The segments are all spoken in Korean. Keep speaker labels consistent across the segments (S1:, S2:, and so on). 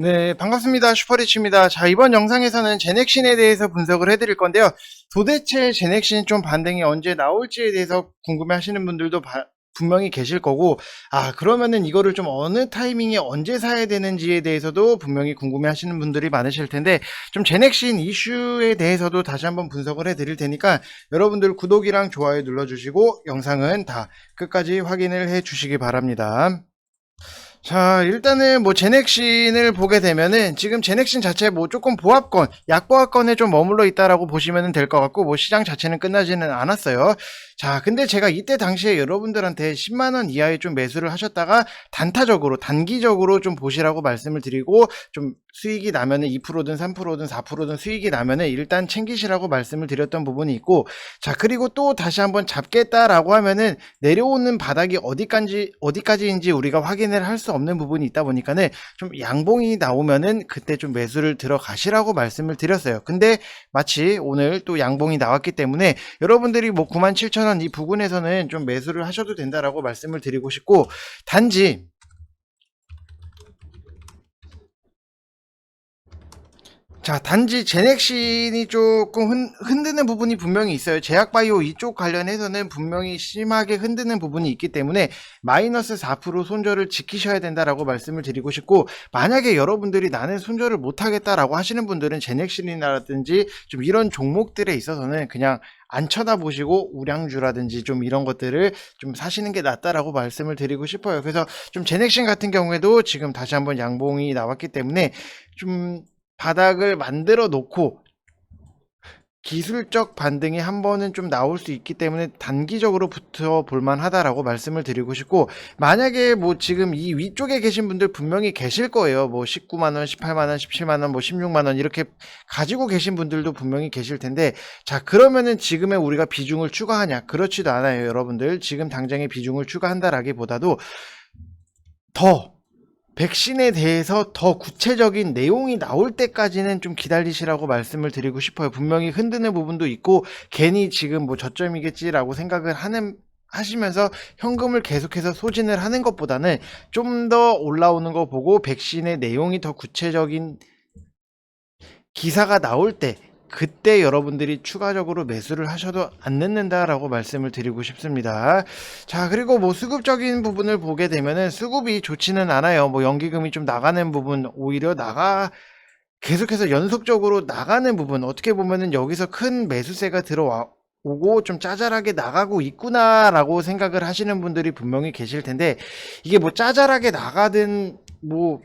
S1: 네, 반갑습니다. 슈퍼리치입니다. 자, 이번 영상에서는 제넥신에 대해서 분석을 해드릴 건데요. 도대체 제넥신 좀 반등이 언제 나올지에 대해서 궁금해 하시는 분들도 바- 분명히 계실 거고, 아, 그러면은 이거를 좀 어느 타이밍에 언제 사야 되는지에 대해서도 분명히 궁금해 하시는 분들이 많으실 텐데, 좀 제넥신 이슈에 대해서도 다시 한번 분석을 해 드릴 테니까, 여러분들 구독이랑 좋아요 눌러주시고, 영상은 다 끝까지 확인을 해 주시기 바랍니다. 자, 일단은 뭐 제넥신을 보게 되면은 지금 제넥신 자체 뭐 조금 보합권, 약보합권에 좀 머물러 있다라고 보시면 될 것 같고 뭐 시장 자체는 끝나지는 않았어요. 자, 근데 제가 이때 당시에 여러분들한테 10만 원 이하에 좀 매수를 하셨다가 단타적으로 단기적으로 좀 보시라고 말씀을 드리고 좀 수익이 나면은 2%든 3%든 4%든 수익이 나면은 일단 챙기시라고 말씀을 드렸던 부분이 있고 자, 그리고 또 다시 한번 잡겠다라고 하면은 내려오는 바닥이 어디까지 어디까지인지 우리가 확인을 할 수 없는 부분이 있다 보니까는 좀 양봉이 나오면은 그때 좀 매수를 들어가시라고 말씀을 드렸어요. 근데 마치 오늘 또 양봉이 나왔기 때문에 여러분들이 뭐 97,000원 이 부근에서는 좀 매수를 하셔도 된다라고 말씀을 드리고 싶고 단지 자, 단지 제넥신이 조금 흔, 흔드는 부분이 분명히 있어요. 제약바이오 이쪽 관련해서는 분명히 심하게 흔드는 부분이 있기 때문에 마이너스 4% 손절을 지키셔야 된다라고 말씀을 드리고 싶고, 만약에 여러분들이 나는 손절을 못하겠다라고 하시는 분들은 제넥신이라든지 좀 이런 종목들에 있어서는 그냥 안 쳐다보시고 우량주라든지 좀 이런 것들을 좀 사시는 게 낫다라고 말씀을 드리고 싶어요. 그래서 좀 제넥신 같은 경우에도 지금 다시 한번 양봉이 나왔기 때문에 좀 바닥을 만들어 놓고 기술적 반등이 한 번은 좀 나올 수 있기 때문에 단기적으로 붙어 볼만 하다라고 말씀을 드리고 싶고 만약에 뭐 지금 이 위쪽에 계신 분들 분명히 계실 거예요. 뭐 19만 원, 18만 원, 17만 원, 뭐 16만 원 이렇게 가지고 계신 분들도 분명히 계실 텐데 자 그러면은 지금의 우리가 비중을 추가하냐 그렇지도 않아요 여러분들 지금 당장의 비중을 추가한다라기보다도 더 백신에 대해서 더 구체적인 내용이 나올 때까지는 좀 기다리시라고 말씀을 드리고 싶어요. 분명히 흔드는 부분도 있고 괜히 지금 뭐 저점이겠지라고 생각을 하는 하시면서 현금을 계속해서 소진을 하는 것보다는 좀 더 올라오는 거 보고 백신의 내용이 더 구체적인 기사가 나올 때 그때 여러분들이 추가적으로 매수를 하셔도 안 늦는다라고 말씀을 드리고 싶습니다. 자, 그리고 뭐 수급적인 부분을 보게 되면은 수급이 좋지는 않아요. 뭐 연기금이 좀 나가는 부분 오히려 나가 계속해서 연속적으로 나가는 부분 어떻게 보면은 여기서 큰 매수세가 들어와 오고 좀 짜잘하게 나가고 있구나라고 생각을 하시는 분들이 분명히 계실 텐데 이게 뭐 짜잘하게 나가든 뭐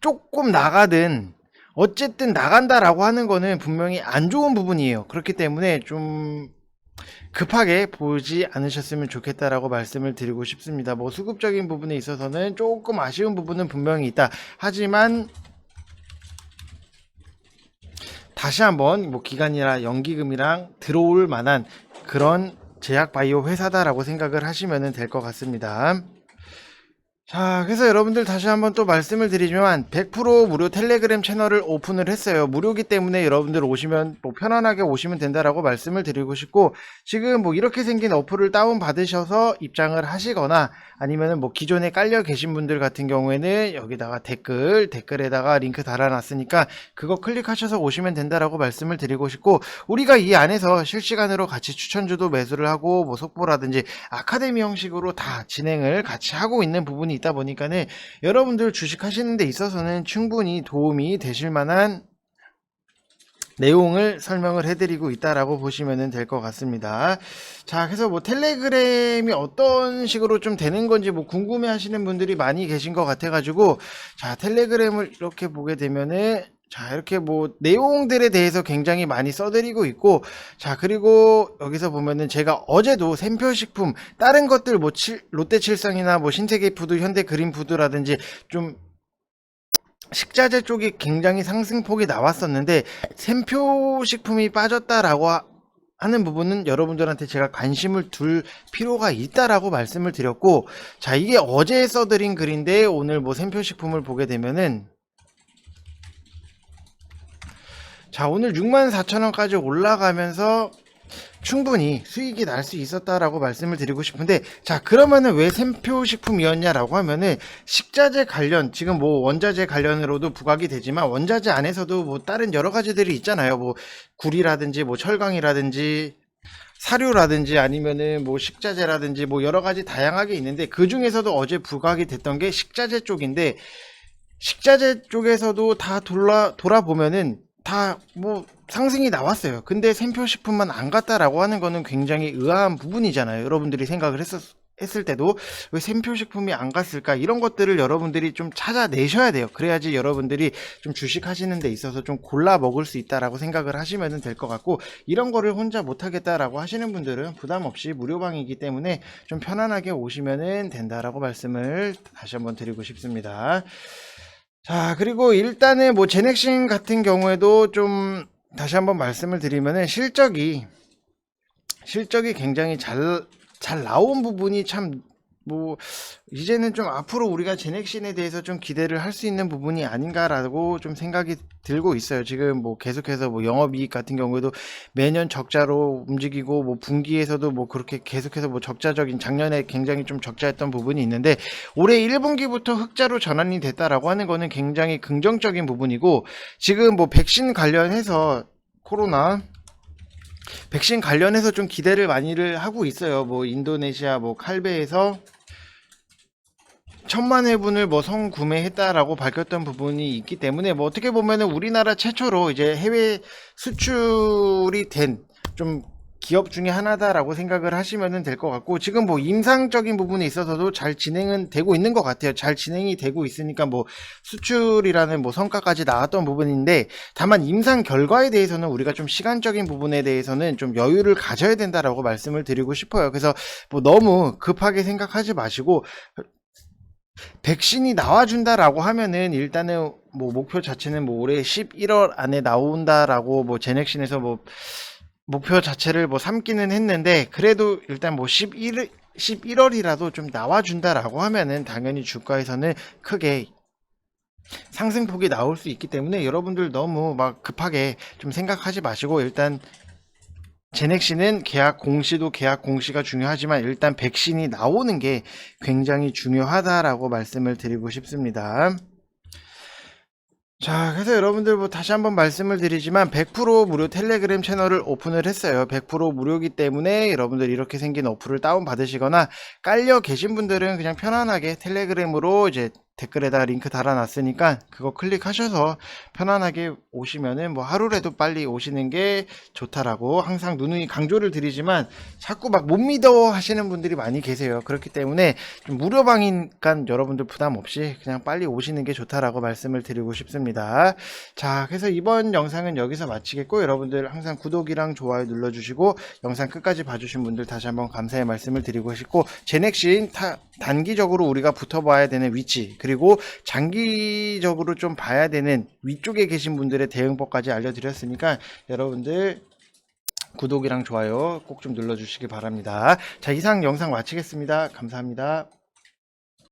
S1: 조금 나가든 어쨌든 나간다라고 하는 거는 분명히 안 좋은 부분이에요. 그렇기 때문에 좀 급하게 보지 않으셨으면 좋겠다라고 말씀을 드리고 싶습니다. 뭐 수급적인 부분에 있어서는 조금 아쉬운 부분은 분명히 있다. 하지만 다시 한번 뭐 기간이나 연기금이랑 들어올 만한 그런 제약 바이오 회사다라고 생각을 하시면 될 것 같습니다. 자, 그래서 여러분들 다시 한번 또 말씀을 드리지만 100% 무료 텔레그램 채널을 오픈을 했어요. 무료기 때문에 여러분들 오시면 뭐 편안하게 오시면 된다라고 말씀을 드리고 싶고 지금 뭐 이렇게 생긴 어플을 다운 받으셔서 입장을 하시거나 아니면은 뭐 기존에 깔려 계신 분들 같은 경우에는 여기다가 댓글 댓글에다가 링크 달아놨으니까 그거 클릭하셔서 오시면 된다라고 말씀을 드리고 싶고 우리가 이 안에서 실시간으로 같이 추천주도 매수를 하고 뭐 속보라든지 아카데미 형식으로 다 진행을 같이 하고 있는 부분이 있다 보니까는 여러분들 주식 하시는 데 있어서는 충분히 도움이 되실 만한 내용을 설명을 해드리고 있다라고 보시면 될 것 같습니다. 자, 그래서 뭐 텔레그램이 어떤 식으로 좀 되는 건지 뭐 궁금해 하시는 분들이 많이 계신 것 같아가지고, 자, 텔레그램을 이렇게 보게 되면은, 자, 이렇게 뭐 내용들에 대해서 굉장히 많이 써드리고 있고, 자, 그리고 여기서 보면은 제가 어제도 샘표식품, 다른 것들 뭐 칠- 롯데칠성이나 뭐 신세계푸드, 현대그린푸드라든지 좀 식자재 쪽이 굉장히 상승폭이 나왔었는데 샘표 식품이 빠졌다라고 하- 하는 부분은 여러분들한테 제가 관심을 둘 필요가 있다라고 말씀을 드렸고 자 이게 어제 써드린 글인데 오늘 뭐 샘표 식품을 보게 되면은 자 오늘 64,000원까지 올라가면서 충분히 수익이 날 수 있었다라고 말씀을 드리고 싶은데 자 그러면은 왜 샘표 식품이었냐라고 하면은 식자재 관련 지금 뭐 원자재 관련으로도 부각이 되지만 원자재 안에서도 뭐 다른 여러 가지들이 있잖아요. 뭐 구리라든지 뭐 철강이라든지 사료라든지 아니면은 뭐 식자재라든지 뭐 여러 가지 다양하게 있는데 그 중에서도 어제 부각이 됐던 게 식자재 쪽인데 식자재 쪽에서도 다 돌아 돌아보면은 다 뭐 상승이 나왔어요. 근데 샘표 식품만 안 갔다라고 하는 거는 굉장히 의아한 부분이잖아요. 여러분들이 생각을 했었 했을 때도 왜 샘표 식품이 안 갔을까 이런 것들을 여러분들이 좀 찾아내셔야 돼요. 그래야지 여러분들이 좀 주식 하시는 데 있어서 좀 골라 먹을 수 있다라고 생각을 하시면 될 것 같고 이런 거를 혼자 못 하겠다라고 하시는 분들은 부담 없이 무료방이기 때문에 좀 편안하게 오시면 된다라고 말씀을 다시 한번 드리고 싶습니다. 자, 그리고 일단은 뭐 제넥신 같은 경우에도 좀 다시 한번 말씀을 드리면은 실적이 실적이 굉장히 잘, 잘 나온 부분이 참, 뭐, 이제는 좀 앞으로 우리가 제넥신에 대해서 좀 기대를 할 수 있는 부분이 아닌가라고 좀 생각이 들고 있어요. 지금 뭐 계속해서 뭐 영업이익 같은 경우에도 매년 적자로 움직이고 뭐 분기에서도 뭐 그렇게 계속해서 뭐 적자적인 작년에 굉장히 좀 적자였던 부분이 있는데 올해 1분기부터 흑자로 전환이 됐다라고 하는 거는 굉장히 긍정적인 부분이고 지금 뭐 백신 관련해서 코로나 백신 관련해서 좀 기대를 많이를 하고 있어요. 뭐 인도네시아 뭐 칼베에서 천만 회분을 뭐 성구매했다라고 밝혔던 부분이 있기 때문에 뭐 어떻게 보면은 우리나라 최초로 이제 해외 수출이 된 좀 기업 중에 하나다라고 생각을 하시면 될 것 같고 지금 뭐 임상적인 부분에 있어서도 잘 진행은 되고 있는 것 같아요. 잘 진행이 되고 있으니까 뭐 수출이라는 뭐 성과까지 나왔던 부분인데 다만 임상 결과에 대해서는 우리가 좀 시간적인 부분에 대해서는 좀 여유를 가져야 된다라고 말씀을 드리고 싶어요. 그래서 뭐 너무 급하게 생각하지 마시고 백신이 나와준다라고 하면은 일단은 뭐 목표 자체는 뭐 올해 11월 안에 나온다라고 뭐 제넥신에서 뭐 목표 자체를 뭐 삼기는 했는데 그래도 일단 뭐 11, 11월이라도 좀 나와준다라고 하면은 당연히 주가에서는 크게 상승폭이 나올 수 있기 때문에 여러분들 너무 막 급하게 좀 생각하지 마시고 일단 제넥시는 계약 공시도 계약 공시가 중요하지만 일단 백신이 나오는 게 굉장히 중요하다라고 말씀을 드리고 싶습니다. 자, 그래서 여러분들 뭐 다시 한번 말씀을 드리지만 100% 무료 텔레그램 채널을 오픈을 했어요. 100% 무료이기 때문에 여러분들 이렇게 생긴 어플을 다운 받으시거나 깔려 계신 분들은 그냥 편안하게 텔레그램으로 이제 댓글에다 링크 달아놨으니까 그거 클릭하셔서 편안하게 오시면은 뭐 하루라도 빨리 오시는 게 좋다라고 항상 누누이 강조를 드리지만 자꾸 막 못 믿어 하시는 분들이 많이 계세요. 그렇기 때문에 좀 무료방이니까 여러분들 부담 없이 그냥 빨리 오시는 게 좋다라고 말씀을 드리고 싶습니다. 자, 그래서 이번 영상은 여기서 마치겠고 여러분들 항상 구독이랑 좋아요 눌러주시고 영상 끝까지 봐주신 분들 다시 한번 감사의 말씀을 드리고 싶고 제넥신 타, 단기적으로 우리가 붙어봐야 되는 위치 그 리고 장기적으로 좀 봐야 되는 위쪽에 계신 분들의 대응법까지 알려드렸으니까 여러분들 구독이랑 좋아요 꼭 좀 눌러주시기 바랍니다. 자 이상 영상 마치겠습니다. 감사합니다.